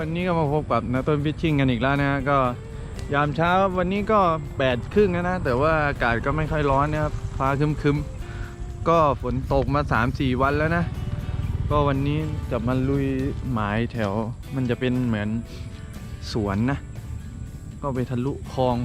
วันนี้ก็มาพบกับนาต้นฟิชชิ่งกันอีกแล้วนะ ก็ยามเช้าวันนี้ก็แปดครึ่งแล้วนะ แต่ว่าอากาศก็ไม่ค่อยร้อนนะครับฟ้าครึมๆ ก็ฝนตกมา 3-4 วันแล้วนะ ก็วันนี้จะมาลุยหมายแถว มันจะเป็นเหมือนสวนนะ ก็ไปทะลุคลอง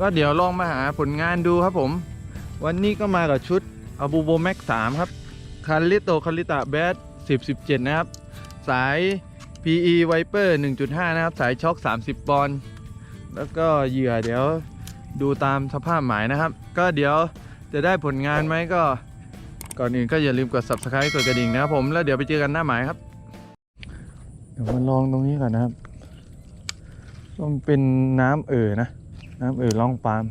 ก็เดี๋ยวลองมาหาผลงานดูครับผม วันนี้ก็มากับชุดอาบูโบแม็ก3ครับคาริโตคาริตาแบด10 17 นะครับ สาย PE Viper 1.5 นะครับ สายช็อค 30 ปอนด์แล้วก็เหยื่อเดี๋ยวดูตามสภาพหมายนะครับ ก็เดี๋ยวจะได้ผลงานไหมก็ก่อนอื่นก็อย่าลืมกด subscribe กดกระดิ่งนะครับผม แล้วเดี๋ยวไปเจอกันหน้าหมายครับ เดี๋ยวมาลองตรงนี้ก่อนนะครับต้องเป็นน้ำเอ่อนะ น้ำเอ่อล่องปาล์ม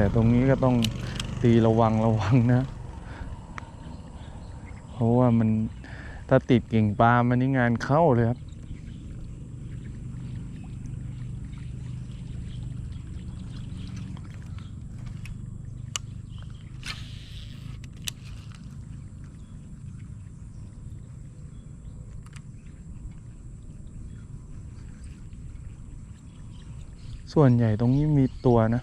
แต่ตรงนี้ก็ต้องตีระวังระวังนะ เพราะว่ามันถ้าติดกิ่งปลามันนี่งานเข้าเลยครับ ส่วนใหญ่ตรงนี้มีตัวนะ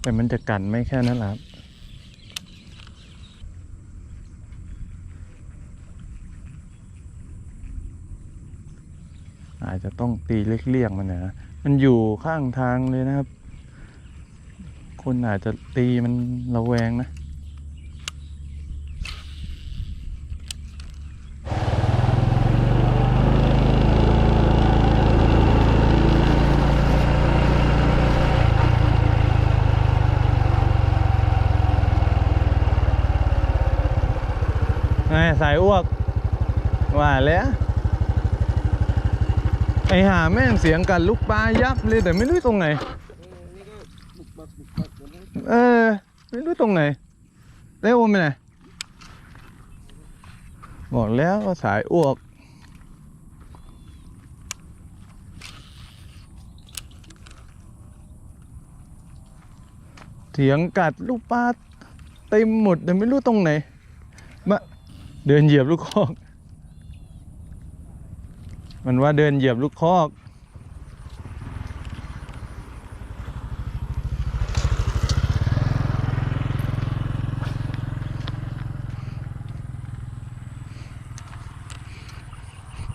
แต่มันจะกันไม่แค่นั้นแหละครับอาจจะต้องตีเลี่ยงๆมันนะมันอยู่ข้างทางเลยนะครับ คนอาจจะตีมันระแวงนะ ไง สายอ้วก ว่าแล้ว ไอหาแม่งเสียงกันลูกปลายับเลยแต่ไม่รู้ตรงไหน เออ ไม่รู้ตรงไหนเร็วไปไหนบอกแล้วก็สายอ้วกเถียงกัดลูกปลาเต็มหมดแต่ไม่รู้ตรงไหน เดินเหยียบลูกคอก มันว่าเดินเหยียบลูกคอก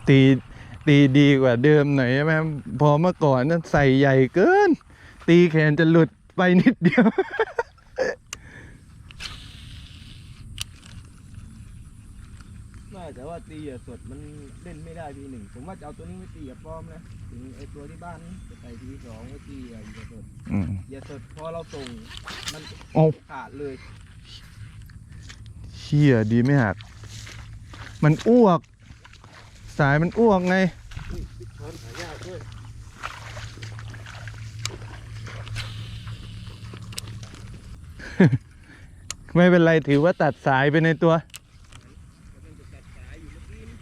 ตีตีดีกว่าเดิมหน่อยใช่ไหมพอเมื่อก่อนนั้นใส่ใหญ่เกิน ตีแขนจะหลุดไปนิดเดียว น่าจะ ว่าตีเหยื่อสดมันเล่นไม่ได้ทีหนึ่งผมว่าจะเอาตัวนี้ไปตีกับป้อมนะถึงไอตัวที่บ้านจะใส่ทีสองไว้ตีเหยื่อสดอืม เหยื่อสดพอเราส่งมันเอา ขาดเลยเชี่ยดีไม่หัก มันอ้วก สายมันอ้วกไง ช้อนหายากด้วยไม่เป็นไรถือว่าตัดสายไปในตัว มันจะตัดสายอยู่เมื่อกี้นี่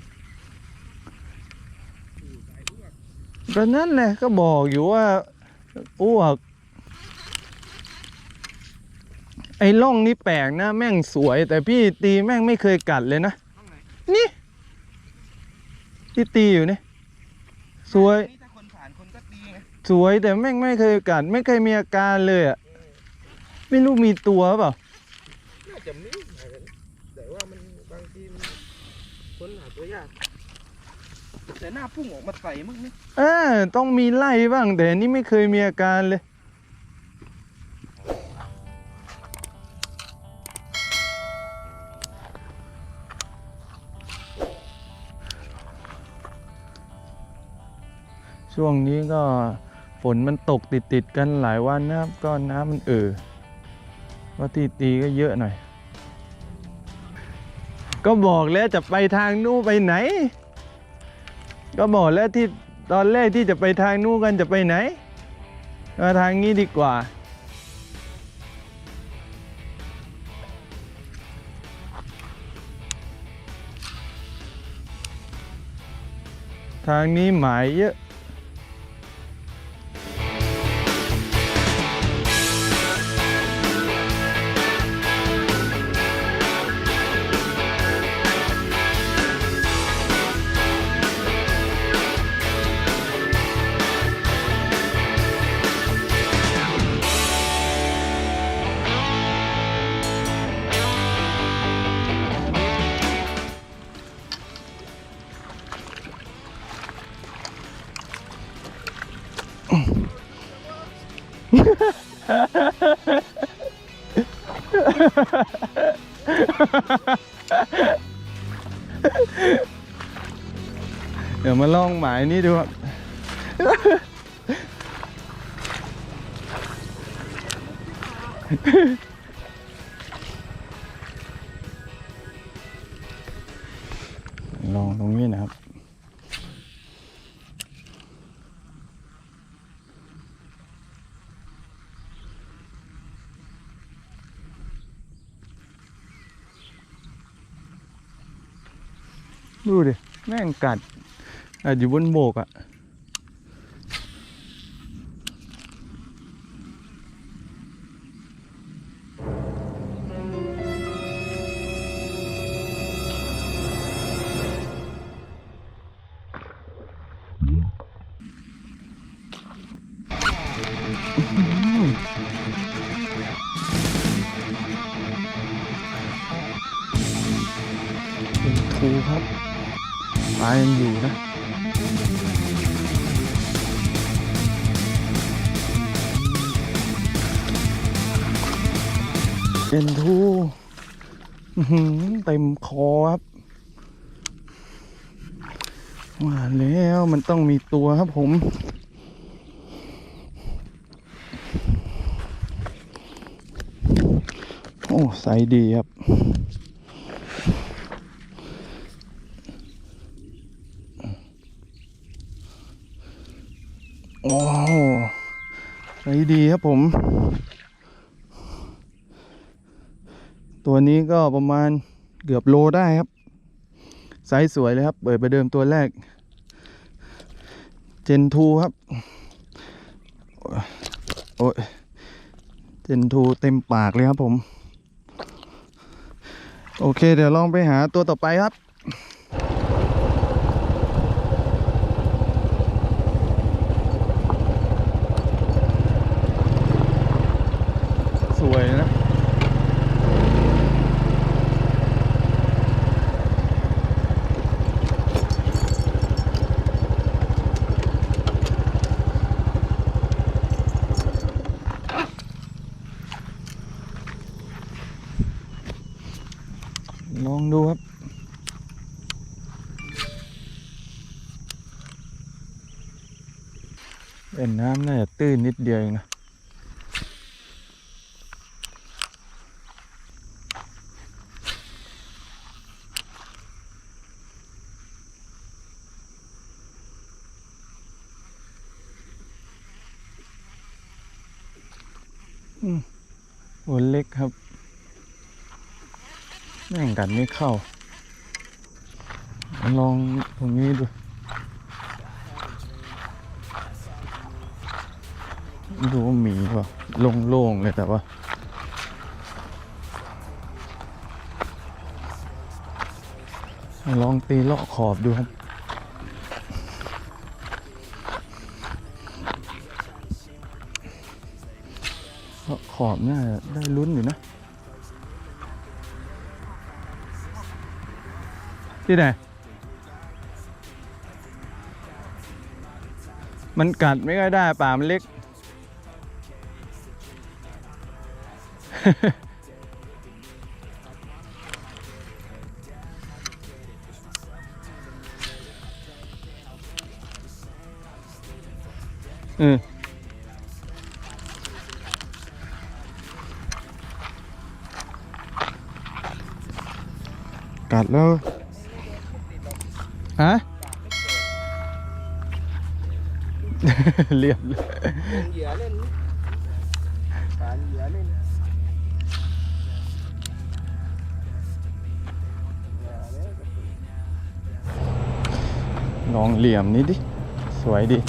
อู้สายอ้วก ก็นั่นแหละก็บอกอยู่ว่าอ้วก ไอ้ล่องนี่แปลกนะ แม่งสวย แต่พี่ตีแม่งไม่เคยกัดเลยนะห้องไหนนี่ ที่ตีอยู่นี่สวย นี่ถ้าคนผ่านคนก็ตีไงสวยแต่แม่งไม่เคยกัด ไม่เคยมีอาการเลยอะ ไม่รู้มีตัวเปล่า น่าจะมีแต่ว่ามันบางทีมันค้นหาตัวยาก แต่หน้าพุ่งออกมาใส่มั้งนี่เออต้องมีไล่บ้าง แต่อันนี่ไม่เคยมีอาการเลย ช่วงนี้ก็ฝนมันตกติดติดๆกันหลายวันนะครับ ก็น้ำมันเอ่อก็ตีตีก็เยอะหน่อย ก็บอกแล้วจะไปทางนู้นไปไหน ก็บอกแล้วที่ตอนแรกที่จะไปทางนู้นกันจะไปไหนมาทางนี้ดีกว่า ทางนี้หมายเยอะ เดี๋ยวมาลองหมายนี่ดูครับ ดูดิ แม่งกัดอาจอยู่บนโบกอะ่ะ เป็นทูอื้อหือเต็มคอครับว่าแล้วมันต้องมีตัวครับผม โอ้ใสดีครับโอ้ใสดีครับผม ตัวนี้ก็ประมาณเกือบโลได้ครับ ไซส์สวยเลยครับ เปิดไปเดิมตัวแรก เจนทูครับ โอ้ยเจนทูเต็มปากเลยครับผม โอเค เดี๋ยวลองไปหาตัวต่อไปครับ สวยนะ ลองดูครับ เป็นน้ำน่าจะตื้นนิดเดียวเองนะ อืมหัวเล็กครับ แม่ง กันไม่เข้า ลองตรงนี้ดูดูว่ามีเปล่าโล่งๆเลยแต่ว่าลองตีเลาะขอบดูครับ เลาะขอบน่าได้ลุ้นอยู่นะ ที่ไหน มันกัดไม่ค่อยได้ป่ามันเล็กเออกัดแล้ว ฮะเรียบเลยเล่นเหยื่อเล่นการเหยื่อเล่นเหยื่อเล่นลองเหลี่ยมนี้ดิ สวยดิ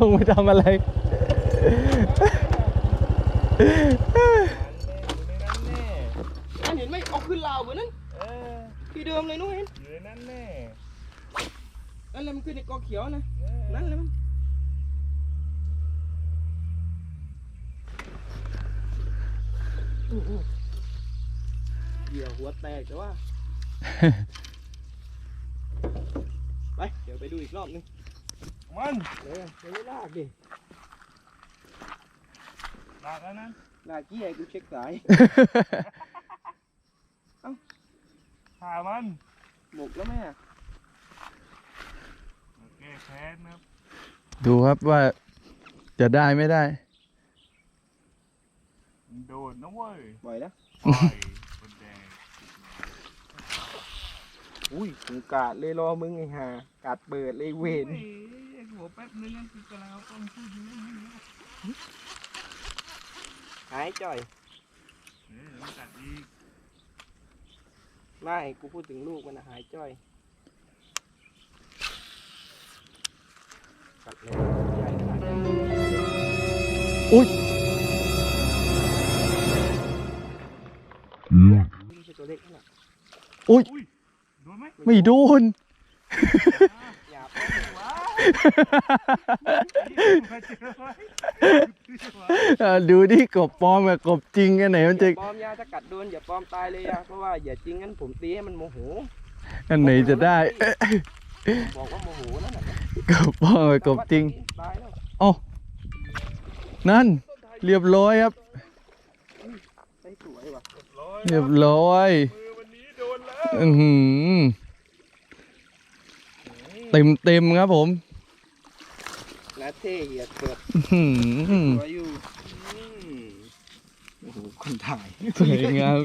ลงไปทำอะไรอันเห็นไหมเอาขึ้นลาวบนนั้นเออที่เดิมเลยนู้นเห็นอยู่ในนั้นแน่นั่นแหละมันขึ้นในกอเขียวนะเออนั่นแหละมันอู้หูเหยื่อหัวแตกแต่ว่า ไป เดี๋ยวไปดูอีกรอบนึง มันเออไปไม่ลากดิลากแล้วนะลากเกี้ยกูเช็คสายผ่ามันหมกแล้วแม่โอเคแค้นนะครับ ดูครับว่าจะได้ไม่ได้มันโดดนะเว้ยบ่อยแล้วปล่อยคนแดงอุ้ยถึงกาดเลยรอมึงไอ้ห่ากาดเปิดเลยเวเฮ้นยไอ้ หัวแป๊บนึงนั่นคือกำลังเอากล้องพูดอยู่นี่นะหายจ่อย เออมันกัดอีกไม่กูพูดถึงลูกมันนะหายจ้อยกัดเลยใหญ่ขนาดนี้อุ๊ยไม่ใช่ตัวเล็กขนาดอุ้ย โดนไหมไม่โดนอย่าไปว้ามา เจอไว้อะดูดิกบปลอมกับกบจริงอันไหนมันจะปลอมยาถ้ากัดโดนอย่าปลอมตายเลยอะเพราะว่าอย่าจริงงั้นผมตีให้มันโมโหอันไหนจะได้บอกว่าโมโหนั่นแหละกบปลอมกับกบจริงตายแล้วเอ้านั่น เรียบร้อยครับได้สวยว่ะร้อยเรียบร้อยมือวันนี้โดนแล้วอือหือเต็มเต็มๆครับผม นาเท่เหยียดเปิดอื้อหือสวยอยู่อืมโอ้โหคนถ่ายสวยงาม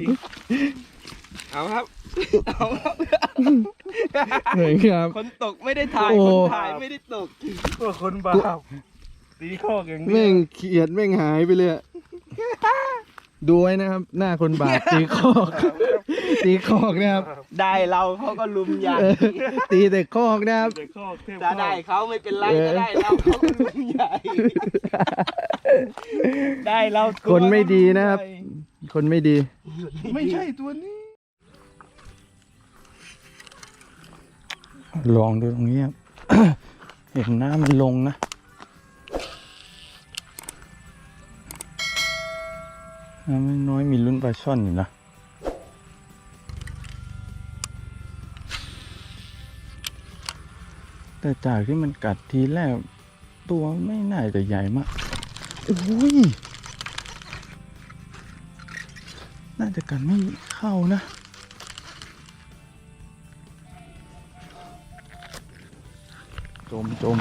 เอาครับ เอาครับ สวยงาม คนตกไม่ได้ถ่าย โอ้ คนถ่ายไม่ได้ตกตัวคนบาปตีข้ออย่างเดีแม่ยวงเขียดแม่งหายไปเลยอะ ดูไว้นะครับ หน้าคนบาปตีคอกตีคอกนะครับ ได้เราเขาก็ลุมใหญ่เออตีแต่คอกนะครับ เด็กข้อเทพถ้าได้เขาไม่เป็นไรเออ ถ้าได้เราเขาก็ลุมใหญ่ ได้เราตัวคนไม่ดีนะครับ คนไม่ดี ไม่ใช่ตัวนี้ลองดูตรงนี้ครับ เห็นน้ำมันลงนะ ไม่น้อยมีลุ้นปลาช่อนอยู่นะแต่จากที่มันกัดทีแรก ตัวไม่น่าจะใหญ่มากโอ้ยน่าจะกัดไม่เข้านะจมจม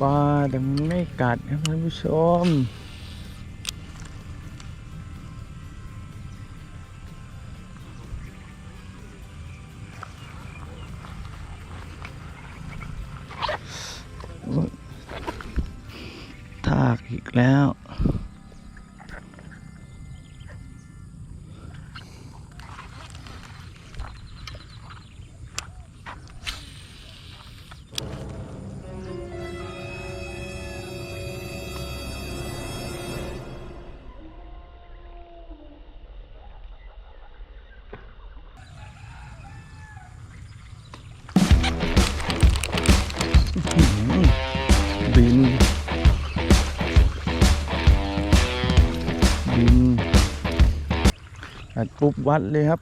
ปลาแต่มันไม่กัดครับท่านผู้ชมัดปุ๊บวัดเลยครับ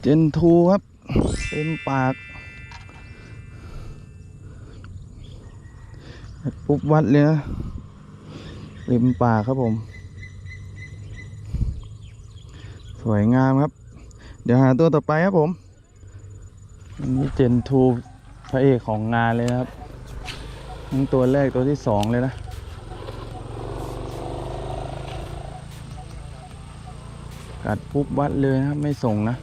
เจนทูครับ เต็มปากอัดปุ๊บวัดเลยนะเต็มปากครับผม สวยงามครับ เดี๋ยวหาตัวต่อไปครับผมนนี้เจนทูพระเอกของงานเลยนะครับทั้งตัวแรกตัวที่สองเลยนะ กัดปุ๊บวัดเลยนะครับ ไม่ส่งนะ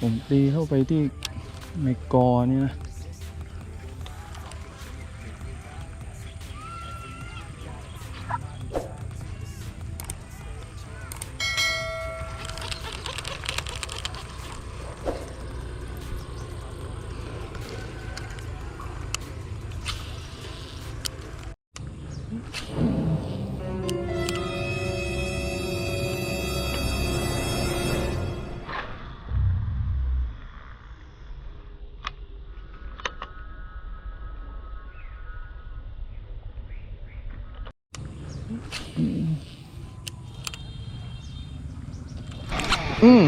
ผมตีเข้าไปที่ในกอนี่นะ อืม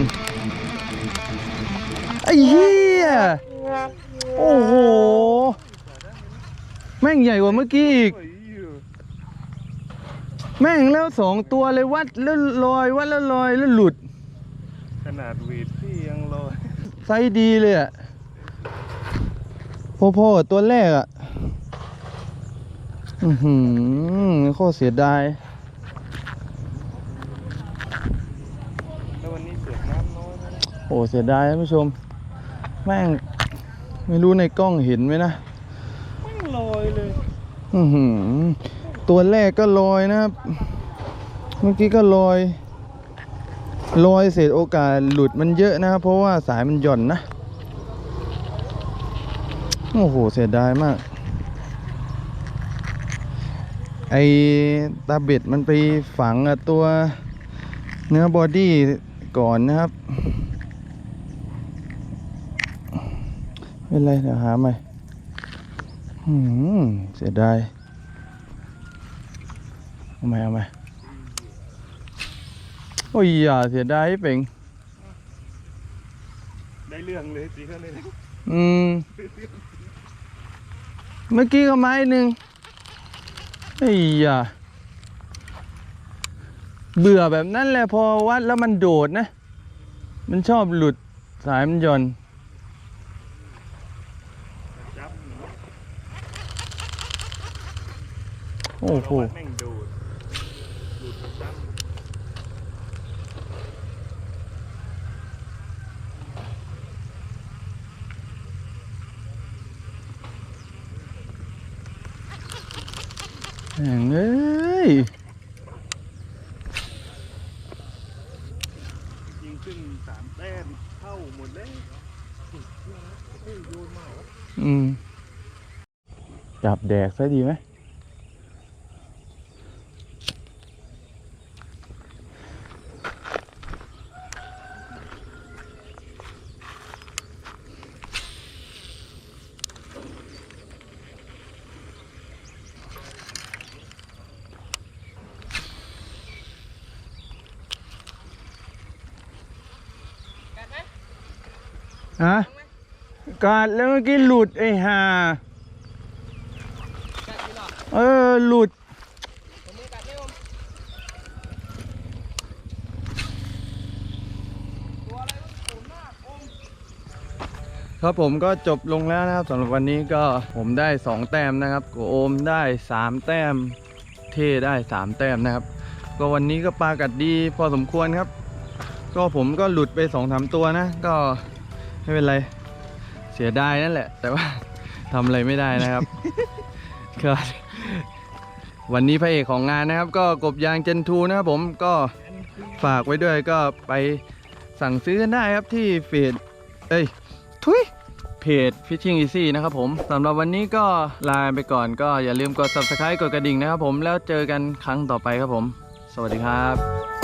ไอ้เหี้ยโอ้โห แม่งใหญ่กว่าเมื่อกี้อีก แม่งแล้วสองตัวเลยวัดแล้วลอยวัดแล้วลอยแล้วหลุด ขนาดเวทพี่ยังลอยไซส์ดีเลยอะพอๆกับตัวแรกอะอือหือโคตรเสียดาย แล้ววันนี้เสือกน้ำน้อยนะ โอ้เสียดายท่านผู้ชม แม่ง ไม่รู้ในกล้องเห็นไหมนะไม่ลอยเลยอือหือตัวแรกก็ลอยนะครับ เมื่อกี้ก็ลอย ลอยเสร็จโอกาสหลุดมันเยอะนะครับ เพราะว่าสายมันหย่อนนะ โอ้โห เสียดายมาก ไอตาเบ็ดมันไปฝังกับตัวเนื้อบอดี้ก่อนนะครับ ไม่ เป็นไร เดี๋ยวหาใหม่อืมเสียดายเอาใหม่เอาใหม่โอ้ยอย่าเสียดายเป่งได้เรื่องเลยตีเขาเลยนะอืม เมื่อกี้ก็ไม้หนึ่งไอ้ยาเบื่อแบบนั้นแหละพอวัดแล้วมันโดดนะ มันชอบหลุดสายมันหย่อน จับ โอ้โหแม่งดูดดูดจับแม่งเอ้ยยิงขึ้นสามแต้มเข้าหมดเลยเฮ้ยโยนมาเหรออืม จับแดกซะดีไหม ฮะกัดแล้วเมื่อกี้หลุดไอ้ห่าเออ หลุดครับผมก็จบลงแล้วนะครับสำหรับวันนี้ก็ผมได้ 2 แต้มนะครับโกโอมได้ 3 แต้ม เท่ได้ 3 แต้มนะครับ ก็วันนี้ก็ปลากัดดีพอสมควรครับ ก็ผมก็หลุดไป2อสตัวนะ ก็ ไม่เป็นไร เสียดายนั่นแหละ แต่ว่าทำอะไรไม่ได้นะครับก็วันนี้พระเอกของงานนะครับ ก็กบยางเจนทูนะครับผมก็ฝากไว้ด้วยก็ไปสั่งซื้อกันได้ครับที่เฟซเอ้ยทุยเพจ Fishing Easy นะครับผมสำหรับวันนี้ก็ลาไปก่อนก็อย่าลืมกด subscribe กดกระดิ่งนะครับผมแล้วเจอกันครั้งต่อไปครับผม สวัสดีครับ